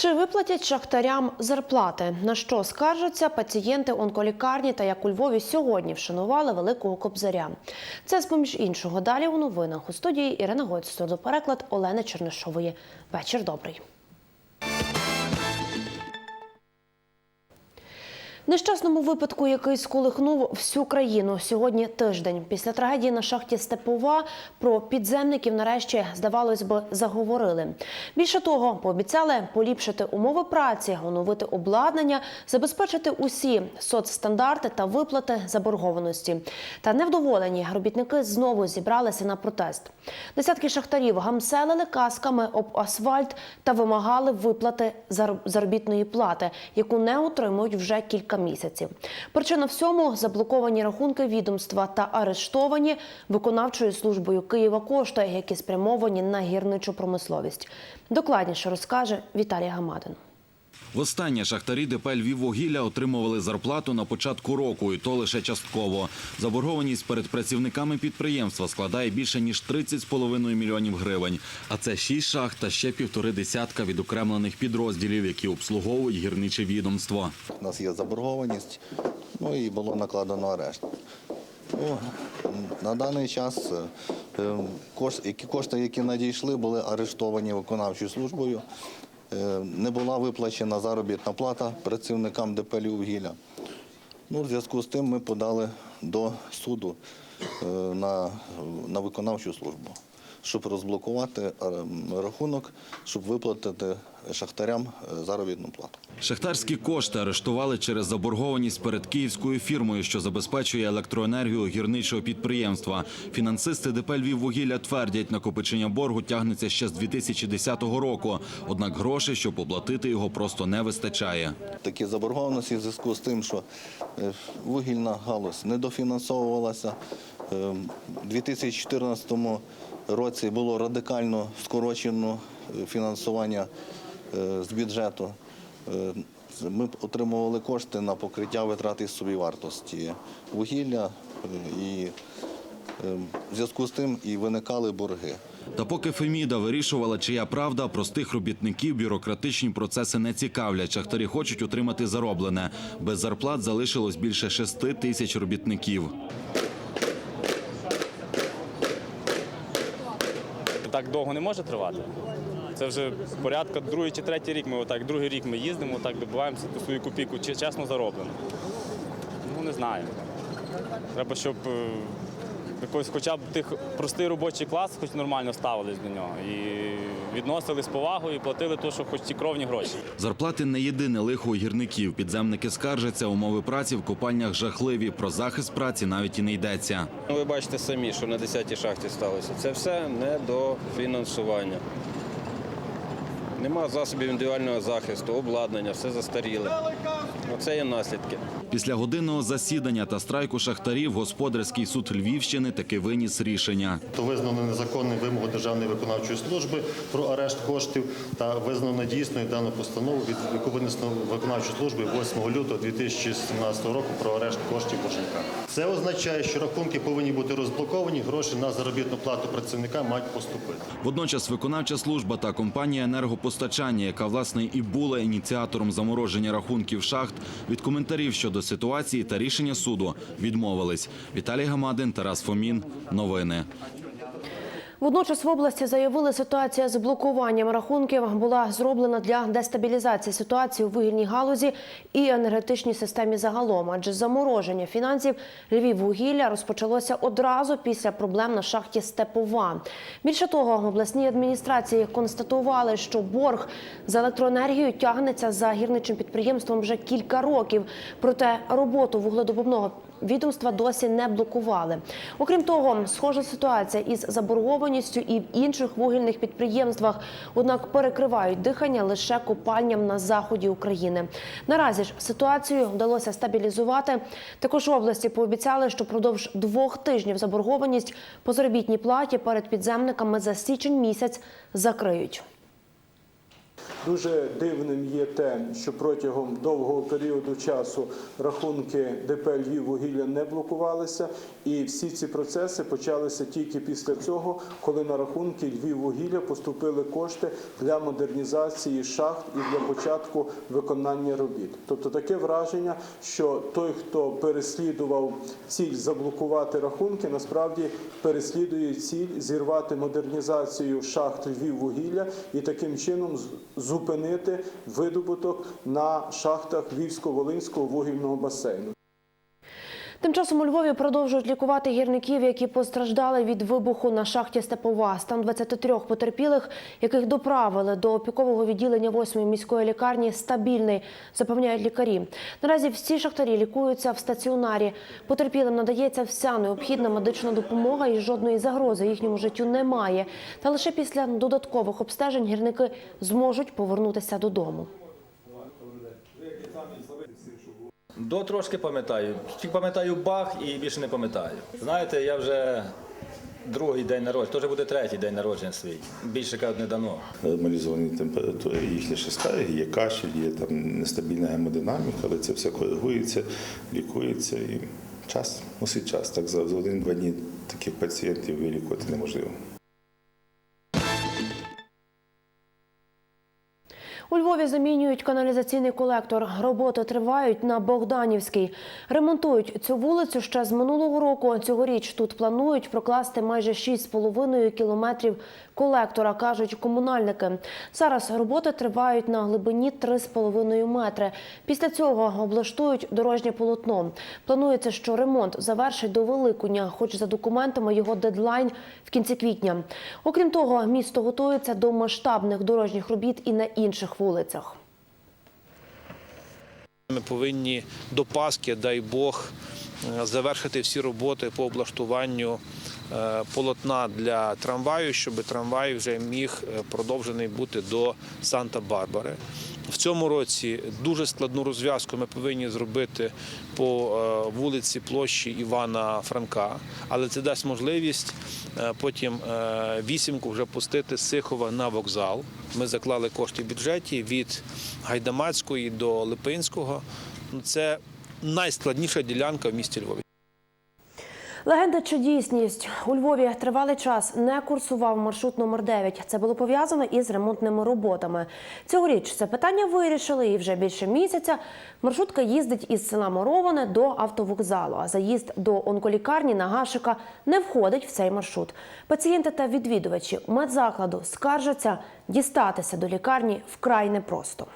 Чи виплатять шахтарям зарплати? На що скаржаться пацієнти онколікарні та як у Львові сьогодні вшанували великого кобзаря? Це з поміж іншого. Далі у новинах у студії Ірина Гоць, переклад Олени Чернишової. Вечір добрий. Нещасному випадку, який сколихнув всю країну сьогодні тиждень. Після трагедії на шахті Степова про підземників нарешті, здавалось би, заговорили. Більше того, пообіцяли поліпшити умови праці, оновити обладнання, забезпечити усі соцстандарти та виплати заборгованості. Та невдоволені робітники знову зібралися на протест. Десятки шахтарів гамселили касками об асфальт та вимагали виплати заробітної плати, яку не отримують вже кілька місяців. Причина всьому заблоковані рахунки відомства та арештовані виконавчою службою Києва кошти, які спрямовані на гірничу промисловість. Докладніше розкаже Віталій Гамадин. Востаннє шахтарі ДП «Львіввугілля» отримували зарплату на початку року, і то лише частково. Заборгованість перед працівниками підприємства складає більше ніж 30,5 мільйонів гривень. А це шість шахт та ще півтори десятка відокремлених підрозділів, які обслуговують гірниче відомство. У нас є заборгованість, ну і було накладено арешт. Ну, на даний час е, е, кошти, кошти, які надійшли, були арештовані виконавчою службою. Е, Не була виплачена заробітна плата працівникам ДП «Львіввугілля». Ну, в зв'язку з тим ми подали до суду е, на виконавчу службу, щоб розблокувати е, рахунок, щоб виплатити шахтарям е, заробітну плату. Шахтарські кошти арештували через заборгованість перед київською фірмою, що забезпечує електроенергію гірничого підприємства. Фінансисти ДП «Львіввугілля» твердять, накопичення боргу тягнеться ще з 2010 року. Однак грошей, щоб оплатити його, просто не вистачає. такі заборгованості в зв'язку з тим, що е, вугільна галузь недофінансовувалася. Е, У 2014 році було радикально скорочено е, фінансування е, з бюджету. Ми отримували кошти на покриття витрат із собівартості вугілля і в зв'язку з тим і виникали борги. Та поки Феміда вирішувала, чия правда, простих робітників бюрократичні процеси не цікавлять. Шахтарі хочуть отримати зароблене. Без зарплат залишилось більше шести тисяч робітників. Так довго не може тривати. Це вже порядка другий чи третій рік. Ми отак, другий рік ми їздимо, так добиваємося ту свою копійку чесно зароблено. Ну не знаю. Треба, щоб е, якось хоча б тих простий робочий клас хоч нормально ставились до нього. І відносили з повагою і платили то, що хоч ті кровні гроші. Зарплати не єдине лихо у гірників. Підземники скаржаться, умови праці в копальнях жахливі. Про захист праці навіть і не йдеться. Ну, Ви бачите самі, що на 10-й шахті сталося. Це все недофінансування. Нема засобів індивідуального захисту, обладнання, все застаріле. Оце є наслідки. Після годинного засідання та страйку шахтарів господарський суд Львівщини таки виніс рішення. То визнано незаконним вимогу Державної виконавчої служби про арешт коштів та визнано дійсною дану постанову, від яку винесено виконавчою службою 8 лютого 2017 року про арешт коштів боржника. Це означає, що рахунки повинні бути розблоковані, гроші на заробітну плату працівника мають поступити. Водночас виконавча служба та компанія енергопостачання, яка власне і була ініціатором замороження рахунків шахт, від коментарів щодо ситуації та рішення суду відмовились. Віталій Гамадин, Тарас Фомін. Новини. Водночас в області заявили, ситуація з блокуванням рахунків була зроблена для дестабілізації ситуації у вугільній галузі і енергетичній системі загалом. Адже замороження фінансів Львіввугілля розпочалося одразу після проблем на шахті Степова. Більше того, обласні адміністрації констатували, що борг за електроенергію тягнеться за гірничим підприємством вже кілька років. Проте роботу вугледобувного відомства досі не блокували. Окрім того, схожа ситуація із заборгованістю і в інших вугільних підприємствах, однак перекривають дихання лише копальням на заході України. Наразі ж ситуацію вдалося стабілізувати. Також області пообіцяли, що продовж двох тижнів заборгованість по заробітній платі перед підземниками за січень місяць закриють. Дуже дивним є те, що протягом довгого періоду часу рахунки ДП «Львіввугілля» не блокувалися, і всі ці процеси почалися тільки після цього, коли на рахунки «Львіввугілля» поступили кошти для модернізації шахт і для початку виконання робіт. Тобто таке враження, що той, хто переслідував ціль заблокувати рахунки, насправді переслідує ціль зірвати модернізацію шахт Львіввугілля і таким чином зупинити видобуток на шахтах Львівсько-Волинського вугільного басейну. Тим часом у Львові продовжують лікувати гірників, які постраждали від вибуху на шахті Степова. Стан 23 потерпілих, яких доправили до опікового відділення 8-ї міської лікарні, стабільний, запевняють лікарі. Наразі всі шахтарі лікуються в стаціонарі. Потерпілим надається вся необхідна медична допомога і жодної загрози їхньому життю немає. Та лише після додаткових обстежень гірники зможуть повернутися додому. До трошки пам'ятаю. Тільки пам'ятаю бах і більше не пам'ятаю. Знаєте, я вже другий день народження, то вже буде третій день народження свій. Більше кажуть, не дано. нормалізовані температури, їхні ще скарги, є кашель, є там нестабільна гемодинаміка, але це все коригується, лікується і час, мусить час. Так за один-два дні таких пацієнтів вилікувати неможливо. У Львові замінюють каналізаційний колектор. Роботи тривають на Богданівській. Ремонтують цю вулицю ще з минулого року. Цьогоріч тут планують прокласти майже 6,5 кілометрів колектора, кажуть комунальники. Зараз роботи тривають на глибині 3,5 метри. Після цього облаштують дорожнє полотно. Планується, що ремонт завершить до Великодня, хоч за документами його дедлайн в кінці квітня. Окрім того, місто готується до масштабних дорожніх робіт і на інших вулицях. Ми повинні до Пасхи, дай Бог, е, завершити всі роботи по облаштуванню е, полотна для трамваю, щоб трамвай вже міг е, продовжений бути до Санта-Барбари. В цьому році дуже складну розв'язку ми повинні зробити по е, вулиці площі Івана Франка, але це дасть можливість е, потім е, вісімку вже пустити з Сихова на вокзал. Ми заклали кошти в бюджеті від Гайдамацької до Липинського. Це найскладніша ділянка в місті Львові. Легенда чи дійсність у Львові тривалий час не курсував маршрут номер 9 Це було пов'язано із ремонтними роботами. Цьогоріч це питання вирішили, і вже більше місяця маршрутка їздить із села Мороване до автовокзалу. А заїзд до онколікарні на Гашика не входить в цей маршрут. Пацієнти та відвідувачі медзакладу скаржаться дістатися до лікарні вкрай непросто.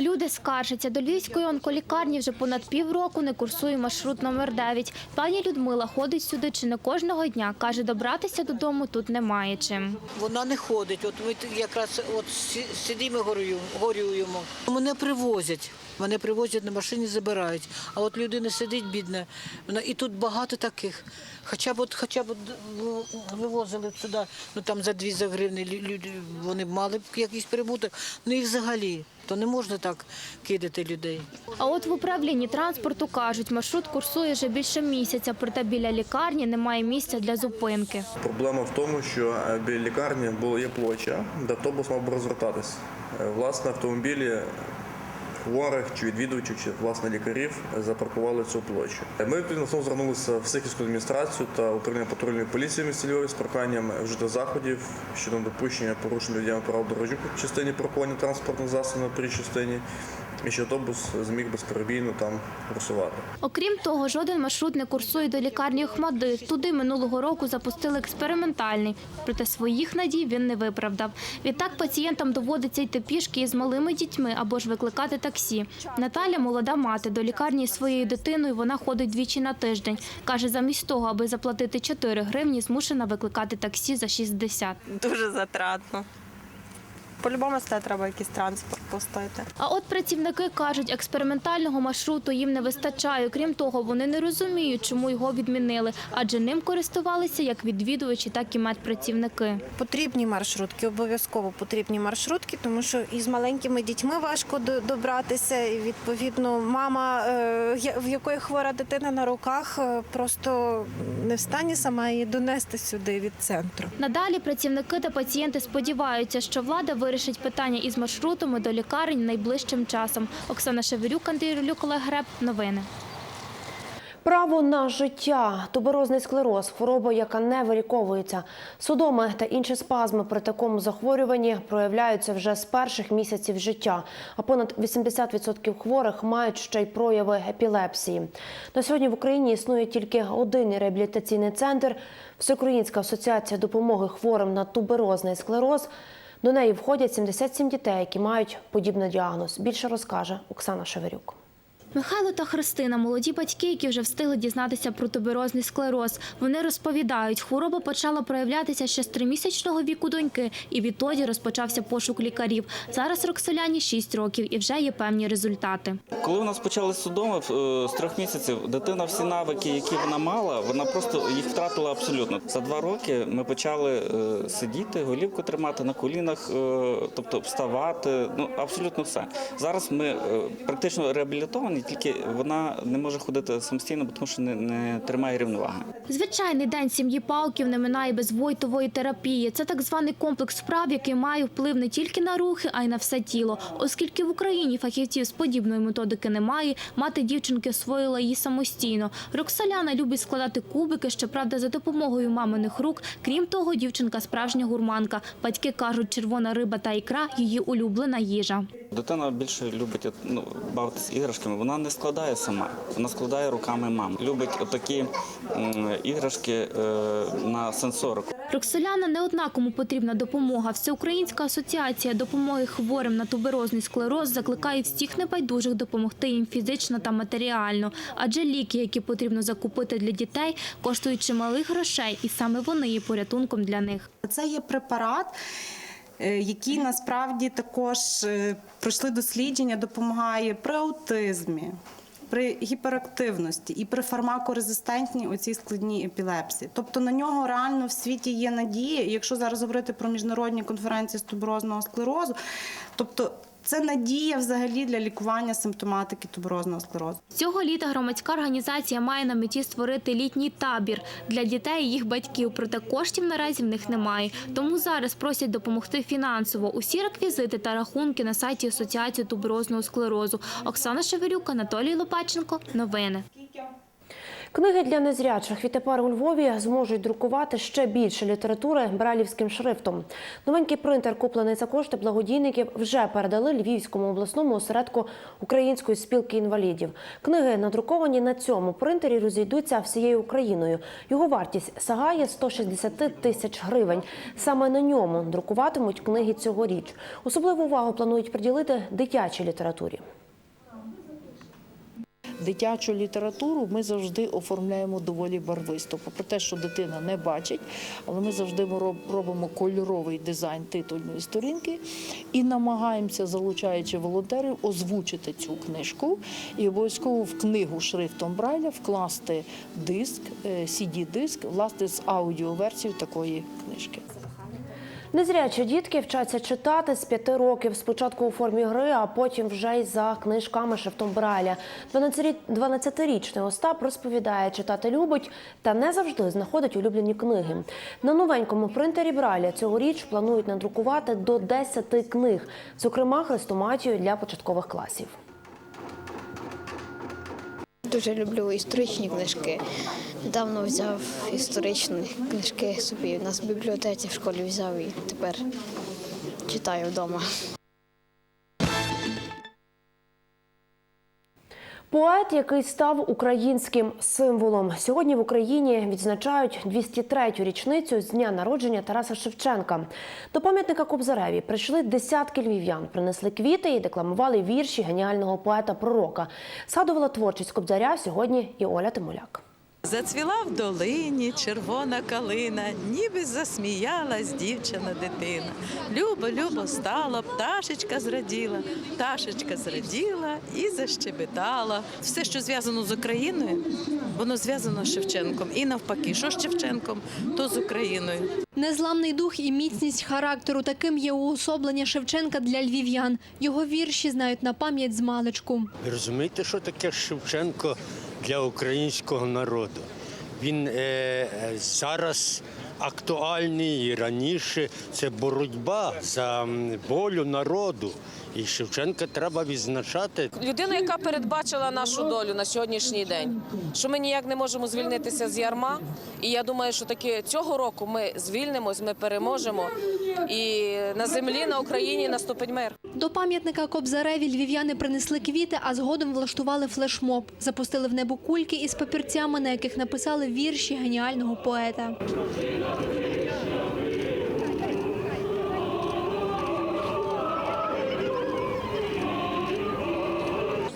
Люди скаржаться. До Львівської онколікарні вже понад півроку не курсує маршрут номер 9 Пані Людмила ходить сюди чи не кожного дня. Каже, добратися додому тут немає чим. Вона не ходить. От ми якраз от сидимо горюємо. Мене привозять. Мене привозять на машині, забирають. А от людина сидить, бідна. Вона і тут багато таких. Хоча б от, хоча б ну, вивозили сюди, ну там за дві за гривни люди вони мали б якийсь прибуток. Ну і взагалі, то не можна так кидати людей. А от в управлінні транспорту кажуть, маршрут курсує вже більше місяця, проте біля лікарні немає місця для зупинки. Проблема в тому, що е, біля лікарні є площа, де автобус мав би розвертатись. Е, Власне, автомобілі хворих чи відвідувачів, чи власне лікарів запаркували цю площу. Е, Ми відповідно звернулися в Сихівську адміністрацію та управління патрульної поліції в місті Львові з проханням вжити заходів щодо допущення порушень людям прав дорожнього частині паркування транспортних засобів на прій частині, і що автобус зміг безперебійно там курсувати. Окрім того, жоден маршрут не курсує до лікарні Охмадит. Туди минулого року запустили експериментальний. Проте своїх надій він не виправдав. Відтак пацієнтам доводиться йти пішки із малими дітьми або ж викликати таксі. Наталя молода мати. До лікарні своєю дитиною вона ходить двічі на тиждень. Каже, замість того, аби заплатити 4 гривні, змушена викликати таксі за 60. Дуже затратно. По-любому це треба якийсь транспорт пустити. А от працівники кажуть, експериментального маршруту їм не вистачає. Крім того, вони не розуміють, чому його відмінили, адже ним користувалися як відвідувачі, так і медпрацівники. Потрібні маршрутки, обов'язково потрібні маршрутки, тому що із маленькими дітьми важко добратися. І відповідно, мама, е, я- в якої хвора дитина на руках, е, просто не в стані сама її донести сюди від центру. Надалі працівники та пацієнти сподіваються, що влада вирішить вирішить питання із маршрутами до лікарень найближчим часом. Оксана Шеверюк, Андрій Рулюк, Олег Греб. Новини. Право на життя, туберозний склероз, хвороба, яка не виліковується. Судоми та інші спазми при такому захворюванні проявляються вже з перших місяців життя. А понад 80% хворих мають ще й прояви епілепсії. На сьогодні в Україні існує тільки один реабілітаційний центр – Всеукраїнська асоціація допомоги хворим на туберозний склероз. До неї входять 77 дітей, які мають подібний діагноз. Більше розкаже Оксана Шеверюк. Михайло та Христина – молоді батьки, які вже встигли дізнатися про туберозний склероз. Вони розповідають, хвороба почала проявлятися ще з тримісячного віку доньки, і відтоді розпочався пошук лікарів. Зараз Роксоляні 6 років і вже є певні результати. Коли у нас почали судоми е, з трьох місяців, дитина всі навики, які вона мала, вона просто їх втратила абсолютно. За два роки ми почали е, сидіти, голівку тримати на колінах, е, тобто вставати. Ну абсолютно все. Зараз ми практично реабілітовані, тільки вона не може ходити самостійно, тому що не, не тримає рівноваги. Звичайний день сім'ї Палків не минає без войтової терапії. Це так званий комплекс вправ, який має вплив не тільки на рухи, а й на все тіло. Оскільки в Україні фахівців з подібної методики немає, мати дівчинки освоїла її самостійно. Роксоляна любить складати кубики, щоправда, за допомогою маминих рук. Крім того, дівчинка справжня гурманка. Батьки кажуть, червона риба та ікра її улюблена їжа. Дитина більше любить ну, бавитися іграшками. Вона не складає сама, вона складає руками мам. Любить отакі іграшки е, на сенсорику. Роксоляна не одна кому потрібна допомога. Всеукраїнська асоціація допомоги хворим на туберозний склероз закликає всіх небайдужих допомогти їм фізично та матеріально. Адже ліки, які потрібно закупити для дітей, коштують чималих грошей, і саме вони є порятунком для них. Це є препарат, е, який насправді також е, пройшли дослідження, допомагає при аутизмі. При гіперактивності і при фармакорезистентній оцій складній епілепсії. Тобто на нього реально в світі є надія. Якщо зараз говорити про міжнародні конференції з туберозного склерозу, тобто це надія взагалі для лікування симптоматики туберозного склерозу. Цього літа громадська організація має на меті створити літній табір для дітей і їх батьків. Проте коштів наразі в них немає. Тому зараз просять допомогти фінансово. Усі реквізити та рахунки на сайті Асоціації туберозного склерозу. Оксана Шеверюк, Анатолій Лопаченко. Новини. Книги для незрячих відтепер у Львові зможуть друкувати ще більше літератури бралівським шрифтом. Новенький принтер, куплений за кошти благодійників, вже передали Львівському обласному осередку Української спілки інвалідів. Книги, надруковані на цьому принтері, розійдуться всією Україною. Його вартість сягає 160 тисяч гривень. Саме на ньому друкуватимуть книги цьогоріч. Особливу увагу планують приділити дитячій літературі. Дитячу літературу ми завжди оформляємо доволі барвисто. Попри те, що дитина не бачить, але ми завжди роб- робимо кольоровий дизайн титульної сторінки і намагаємося, залучаючи волонтерів, озвучити цю книжку і обов'язково в книгу шрифтом Брайля вкласти диск, е, CD-диск, власне, з аудіоверсією такої книжки. Незрячі дітки вчаться читати з п'яти років. Спочатку у формі гри, а потім вже й за книжками шрифтом Брайля. 12-рі- 12-річний Остап розповідає, читати любить та не завжди знаходить улюблені книги. На новенькому принтері Брайля цьогоріч планують надрукувати до 10 книг, зокрема хрестоматію для початкових класів. Дуже люблю історичні книжки. Недавно взяв історичні книжки собі. У нас в бібліотеці в школі взяв і тепер читаю вдома. Поет, який став українським символом. Сьогодні в Україні відзначають 203-ю річницю з дня народження Тараса Шевченка. До пам'ятника Кобзареві прийшли десятки львів'ян, принесли квіти і декламували вірші геніального поета-пророка. Садувала творчість Кобзаря сьогодні і Оля Тимуляк. Зацвіла в долині червона калина, ніби засміялась дівчина дитина. Любо, любо стала, пташечка зраділа, пташечка зраділа і защебетала. Все, що зв'язано з Україною, воно зв'язано з Шевченком. І навпаки, що з Шевченком, то з Україною. Незламний дух і міцність характеру таким є уособлення Шевченка для львів'ян. Його вірші знають на пам'ять з маличку. Ви розумієте, що таке Шевченко для українського народу? він е, е, зараз актуальний і раніше. Це боротьба за волю народу. І Шевченка треба відзначати. Людина, яка передбачила нашу долю на сьогоднішній день, що ми ніяк не можемо звільнитися з ярма. І я думаю, що таки цього року ми звільнимось, ми переможемо, і на землі, на Україні наступить мир. До пам'ятника Кобзареві львів'яни принесли квіти, а згодом влаштували флешмоб. Запустили в небо кульки із папірцями, на яких написали вірші геніального поета.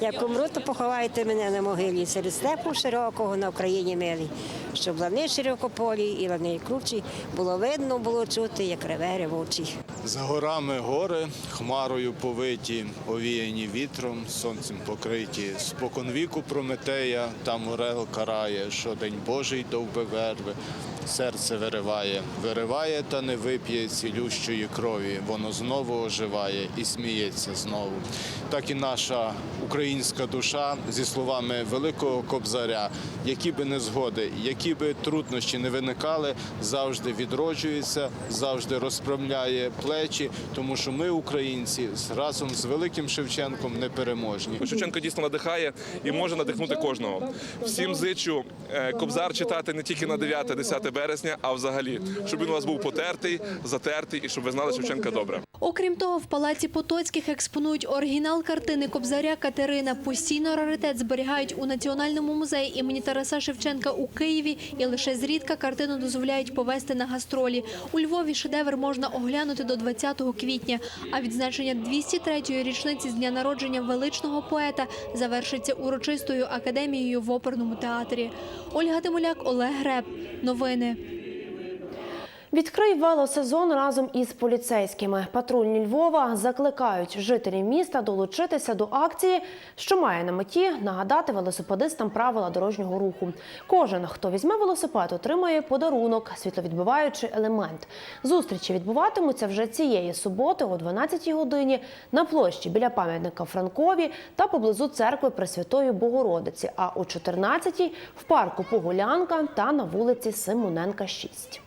Як умру, то поховайте мене на могилі серед степу широкого на Україні милій, щоб лани широкополі і лани кручі було видно, було чути, як реве ревучий. За горами гори, хмарою повиті, овіяні вітром, сонцем покриті. Споконвіку Прометея там орел карає, що день Божий довбе верви, серце вириває, вириває та не вип'є цілющої крові. Воно знову оживає і сміється знову. Так і наша українська душа зі словами великого кобзаря, які би незгоди, які би труднощі не виникали, завжди відроджується, завжди розправляє плечі, тому що ми, українці, разом з великим Шевченком непереможні. Шевченко дійсно надихає і може надихнути кожного. Всім зичу е, кобзар читати не тільки на 9-10 березня, а взагалі, щоб він у вас був потертий, затертий і щоб ви знали Шевченка добре. Окрім того, в палаці Потоцьких експонують оригінал картини Кобзаря Катерина. Постійно раритет зберігають у Національному музеї імені Тараса Шевченка у Києві і лише зрідка картину дозволяють повести на гастролі. У Львові шедевр можна оглянути до 20 квітня, а відзначення 203-ї річниці з дня народження величного поета завершиться урочистою академією в оперному театрі. Ольга Тимуляк, Олег Греб. Новини. Відкрий велосезон разом із поліцейськими. Патрульні Львова закликають жителів міста долучитися до акції, що має на меті нагадати велосипедистам правила дорожнього руху. Кожен, хто візьме велосипед, отримає подарунок, світловідбиваючий елемент. Зустрічі відбуватимуться вже цієї суботи о 12-й годині на площі біля пам'ятника Франкові та поблизу церкви Пресвятої Богородиці. А о 14-й – в парку Погулянка та на вулиці Симоненка 6.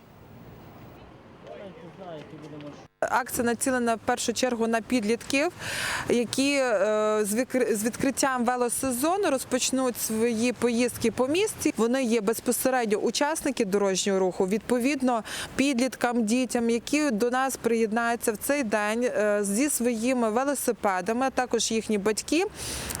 gayet de Акція націлена в першу чергу на підлітків, які е, з відкриттям велосезону розпочнуть свої поїздки по місті. Вони є безпосередньо учасники дорожнього руху. Відповідно, підліткам, дітям, які до нас приєднаються в цей день е, зі своїми велосипедами, а також їхні батьки,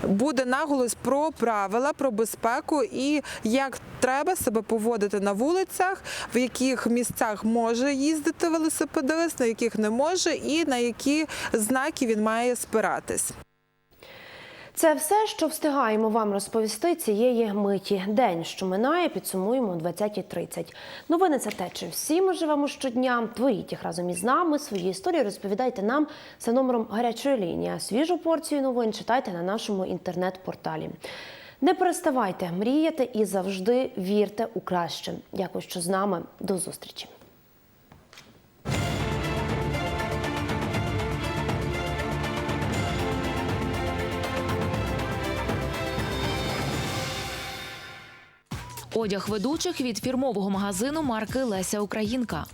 буде наголос про правила, про безпеку і як треба себе поводити на вулицях, в яких місцях може їздити велосипедист, на яких не може, і на які знаки він має спиратись. Це все, що встигаємо вам розповісти цієї миті. День, що минає, підсумуємо о 20.30. Новини це те, чим всі ми живемо щодня. Творіть їх разом із нами. Свої історії розповідайте нам за номером гарячої лінії. Свіжу порцію новин читайте на нашому інтернет-порталі. Не переставайте мріяти і завжди вірте у краще. Дякую, що з нами. До зустрічі. Одяг ведучих від фірмового магазину марки Леся Українка.